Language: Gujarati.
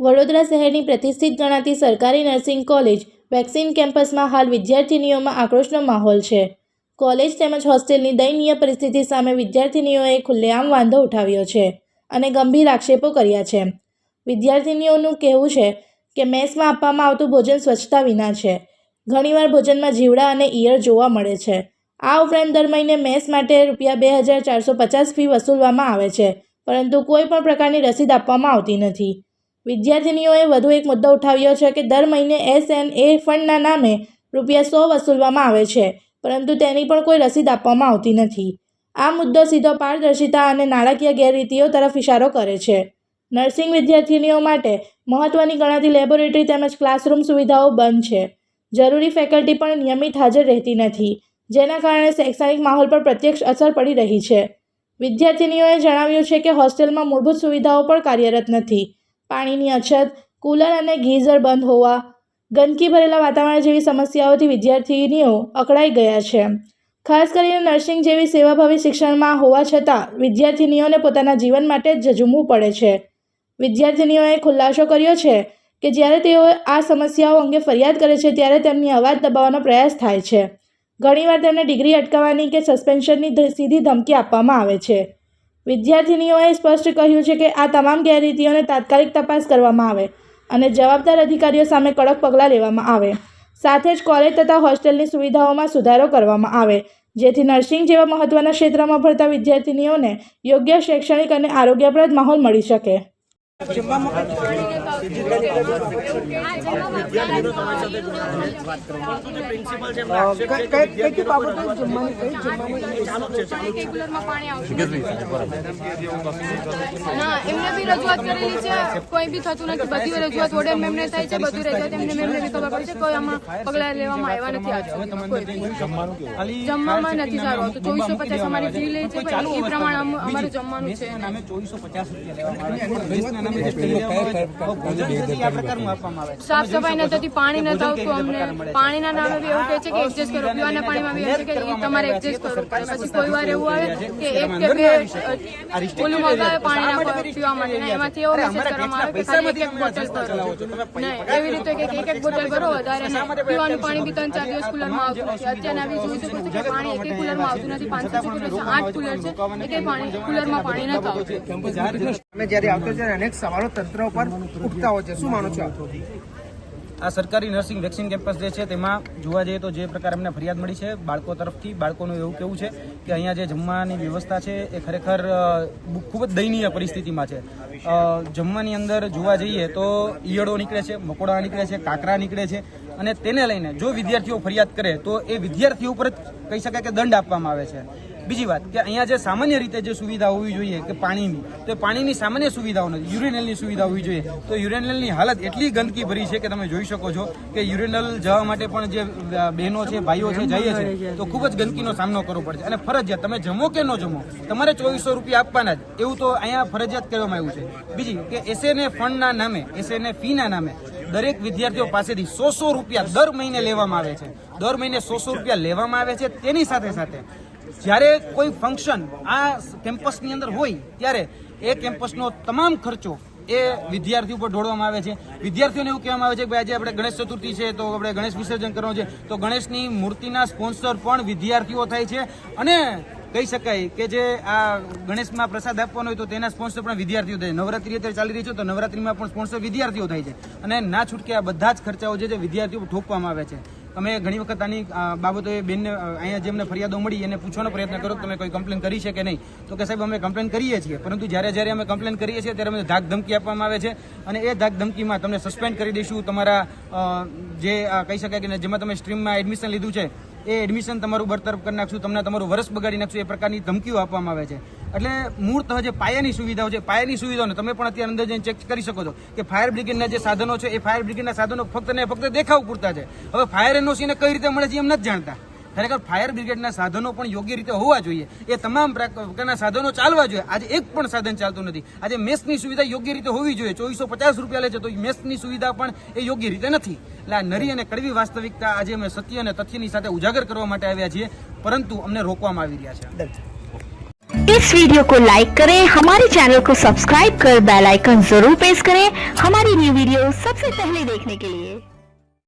વડોદરા શહેરની પ્રતિષ્ઠિત ગણાતી સરકારી નર્સિંગ કોલેજ વેક્સિન કેમ્પસમાં હાલ વિદ્યાર્થિનીઓમાં આક્રોશનો માહોલ છે. કોલેજ તેમજ હોસ્ટેલની દયનીય પરિસ્થિતિ સામે વિદ્યાર્થિનીઓએ ખુલ્લેઆમ વાંધો ઉઠાવ્યો છે અને ગંભીર આક્ષેપો કર્યા છે. વિદ્યાર્થિનીઓનું કહેવું છે કે મેસમાં આપવામાં આવતું ભોજન સ્વચ્છતા વિના છે. ઘણીવાર ભોજનમાં જીવડા અને ઈયળ જોવા મળે છે. આ ઉપરાંત દર મહિને મેસ માટે રૂપિયા બે હજાર ચારસો પચાસ ફી વસૂલવામાં આવે છે, પરંતુ કોઈ પણ પ્રકારની રસીદ આપવામાં આવતી નથી. વિદ્યાર્થિનીઓએ વધુ એક મુદ્દો ઉઠાવ્યો છે કે દર મહિને એસ એન એ ફંડના નામે રૂપિયા સો વસૂલવામાં આવે છે, પરંતુ તેની પણ કોઈ રસીદ આપવામાં આવતી નથી. આ મુદ્દો સીધો પારદર્શિતા અને નાણાકીય ગેરરીતિઓ તરફ ઇશારો કરે છે. નર્સિંગ વિદ્યાર્થિનીઓ માટે મહત્ત્વની ગણાતી લેબોરેટરી તેમજ ક્લાસરૂમ સુવિધાઓ બંધ છે. જરૂરી ફેકલ્ટી પણ નિયમિત હાજર રહેતી નથી, જેના કારણે શૈક્ષણિક માહોલ પર પ્રત્યક્ષ અસર પડી રહી છે. વિદ્યાર્થિનીઓએ જણાવ્યું છે કે હોસ્ટેલમાં મૂળભૂત સુવિધાઓ પણ કાર્યરત નથી. પાણીની અછત, કુલર અને ગીઝર બંધ હોવા ગંદકી ભરેલા વાતાવરણ જેવી સમસ્યાઓથી વિદ્યાર્થીનીઓ અકળાઈ ગયા છે. ખાસ કરીને નર્સિંગ જેવી સેવાભાવી શિક્ષણમાં હોવા છતાં વિદ્યાર્થીનીઓને પોતાના જીવન માટે જ પડે છે. વિદ્યાર્થીનીઓએ ખુલાસો કર્યો છે કે જ્યારે તેઓ આ સમસ્યાઓ અંગે ફરિયાદ કરે છે ત્યારે તેમની અવાજ દબાવવાનો પ્રયાસ થાય છે. ઘણીવાર તેમને ડિગ્રી અટકાવવાની કે સસ્પેન્શનની સીધી ધમકી આપવામાં આવે છે. વિદ્યાર્થિનીઓએ સ્પષ્ટ કહ્યું છે કે આ તમામ ગેરરીતિઓને તાત્કાલિક તપાસ કરવામાં આવે અને જવાબદાર અધિકારીઓ સામે કડક પગલાં લેવામાં આવે. સાથે જ કોલેજ તથા હોસ્ટેલની સુવિધાઓમાં સુધારો કરવામાં આવે, જેથી નર્સિંગ જેવા મહત્ત્વના ક્ષેત્રમાં ભણતા વિદ્યાર્થિનીઓને યોગ્ય શૈક્ષણિક અને આરોગ્યપ્રદ માહોલ મળી શકે. કઈ કઈ કઈ? બાબતો જમવાની કઈ જમવાની રેગ્યુલરમાં પાણી આવશે? ના એમને બી રજૂઆત કરેલી છે. કોઈ બી થતું નથી. બધી રજૂઆત વડે મેમને થાય છે બધું રજૂઆત એમને મેમને બી ખબર પડે છે. કોઈ આમાં પગલા લેવામાં આવ્યા નથી આજ. જમવામાં નથી સારું આવતું. ચોવીસો પચાસ અમારી ફી લે છે એ પ્રમાણે અમ- અમારું જમવાનું છે. ચોવીસો પચાસ રૂપિયા તો. સાફ સફાઈ નથી થતી પાણી નથી આવતું અમને પાણીના નામે બી એવું કહે છે કે એડજસ્ટ કરો પીવાના પાણીમાં બી એમ છે કે તમારે એડજસ્ટ કરવું પડે પછી કોઈ વાર એવું આવે કે એક કે બે ઓલું મગાવે પાણીના પીવા માટે એમાંથી એવો મેસેજ કરવામાં આવે કે ખાલી એક એક બોટલ ભરો. નહીં એવી રીતે કે એક એક બોટલ ભરો વધારે પીવાનું પાણી બી ત્રણ ચાર દિવસ કુલરમાં આવતું નથી. અત્યારે આવી જોઈ શકું છું કે પાણી એક કુલરમાં આવતું નથી. પાંચસો કુલર છે આઠ કુલર છે એક પાણી કુલરમાં પાણી નથી આવતું અમે જયારે આવતો છે અનેક સવાલો તંત્ર ઉપર ઉઠતા હોય છે. શું માનો છો આ સરકારી નર્સિંગ વેક્સિન કેમ્પસ જે છે, તેમાં જોવા જઈએ તો જે પ્રકારે અમને ફરિયાદ મળી છે, બાળકો તરફથી, બાળકોનું એવું કેવું છે કે અહીંયા જે જમવાની વ્યવસ્થા છે, એ ખરેખર ખૂબ જ દયનીય પરિસ્થિતિમાં છે. જમવાની અંદર જોવા જઈએ તો ઈયળો નીકળે છે, મકોડા નીકળે છે, કાંકરા નીકળે છે અને તેને લઈને જો વિદ્યાર્થીઓ ફરિયાદ કરે તો એ વિદ્યાર્થીઓ ઉપર જ કહી શકાય કે દંડ આપવામાં આવે છે. બીજી વાત કે અહીંયા જે સામાન્ય રીતે જે સુવિધા હોવી જોઈએ કે પાણીની તો પાણીની સામાન્ય સુવિધાઓ નથી યુરિનલની સુવિધા હોવી જોઈએ. તો યુરિનલની હાલત એટલી ગંદકી ભરી છે કે તમે જોઈ શકો છો કે યુરિનલ જવા માટે પણ જે બહેનો છે ભાઈઓ છે જઈએ છે તો ખૂબ જ ગંદકીનો સામનો કરવો પડે છે. અને ફરજિયાત તમે જમો કે ન જમો તમારે ચોવીસો રૂપિયા આપવાના જ. એવું તો અહીંયા ફરજિયાત કરવામાં આવ્યું છે. બીજી કે એસએનએ ફંડના નામે એસએનએ ફીના નામે દરેક વિદ્યાર્થીઓ પાસેથી સો સો રૂપિયા દર મહિને લેવામાં આવે છે. દર મહિને સો સો રૂપિયા લેવામાં આવે છે. તેની સાથે સાથે જ્યારે કોઈ ફંક્શન આ કેમ્પસની અંદર હોય, ત્યારે એ કેમ્પસનો તમામ ખર્ચો એ વિદ્યાર્થી ઉપર ઢોળવામાં આવે છે. વિદ્યાર્થીઓને એવું કહેવામાં આવે છે કે આજે આપણે ગણેશ ચતુર્થી છે, તો આપણે ગણેશ વિસર્જન કરવાનું છે. તો ગણેશની મૂર્તિના સ્પોન્સર પણ વિદ્યાર્થીઓ થાય છે. અને કહી શકાય કે જે આ ગણેશમાં પ્રસાદ આપવાનો હોય તો તેના સ્પોન્સર પણ વિદ્યાર્થીઓ થાય નવરાત્રી અત્યારે ચાલી રહી છે, તો નવરાત્રીમાં પણ સ્પોન્સર વિદ્યાર્થીઓ થાય છે. અને ના છૂટકે આ બધા જ ખર્ચાઓ જે વિદ્યાર્થીઓ ઠોકવામાં આવે છે. અમે ઘણી વખત આની બાબતો બાબતે બેનને અહીંયા અહીંયા જેમને ફરિયાદો મળી એને પૂછવાનો પ્રયત્ન કરો તમે કોઈ કમ્પ્લેન કરી છે કે નહીં. તો કે સાહેબ, અમે કમ્પ્લેન કરીએ છીએ. પરંતુ જ્યારે જ્યારે અમે કમ્પ્લેન કરીએ છીએ ત્યારે અમને ધાક ધમકી આપવામાં આવે છે અને એ ધાક ધમકીમાં તમને સસ્પેન્ડ કરી દઈશું. તમારા જે કહી શકાય કે જેમાં તમે સ્ટ્રીમમાં એડમિશન લીધું છે એ એડમિશન તમારું બરતરફ કરી નાખશું, તમને તમારું વર્ષ બગાડી નાખશું, એ પ્રકારની ધમકીઓ આપવામાં આવે છે. એટલે મૂળતઃ જે પાયાની સુવિધાઓ છે, પાયાની સુવિધાઓને તમે પણ અત્યારે અંદર જઈને ચેક કરી શકો છો કે ફાયર બ્રિગેડના જે સાધનો છે, એ ફાયર બ્રિગેડના સાધનો ફક્ત ને ફક્ત દેખાવ પૂરતા છે. હવે ફાયર એનઓસીને કઈ રીતે મળે છે એમ નથી જાણતા. ખરેખર ફાયર બ્રિગેડના સાધનો પણ યોગ્ય રીતે હોવા જોઈએ એ તમામ પ્રકારના સાધનો ચાલવા જોઈએ આજે એક પણ સાધન ચાલતું નથી આજે મેસની સુવિધા યોગ્ય રીતે હોવી જોઈએ ચોવીસો પચાસ રૂપિયા લે છે તો મેસની સુવિધા પણ એ યોગ્ય રીતે નથી એટલે આ નરી અને કડવી વાસ્તવિકતા આજે અમે સત્ય અને તથ્યની સાથે ઉજાગર કરવા માટે આવ્યા છીએ પરંતુ અમને રોકવામાં આવી રહ્યા છે इस वीडियो को लाइक करें हमारे चैनल को सब्सक्राइब कर बेल आइकन जरूर प्रेस करें हमारी न्यू वीडियो सबसे पहले देखने के लिए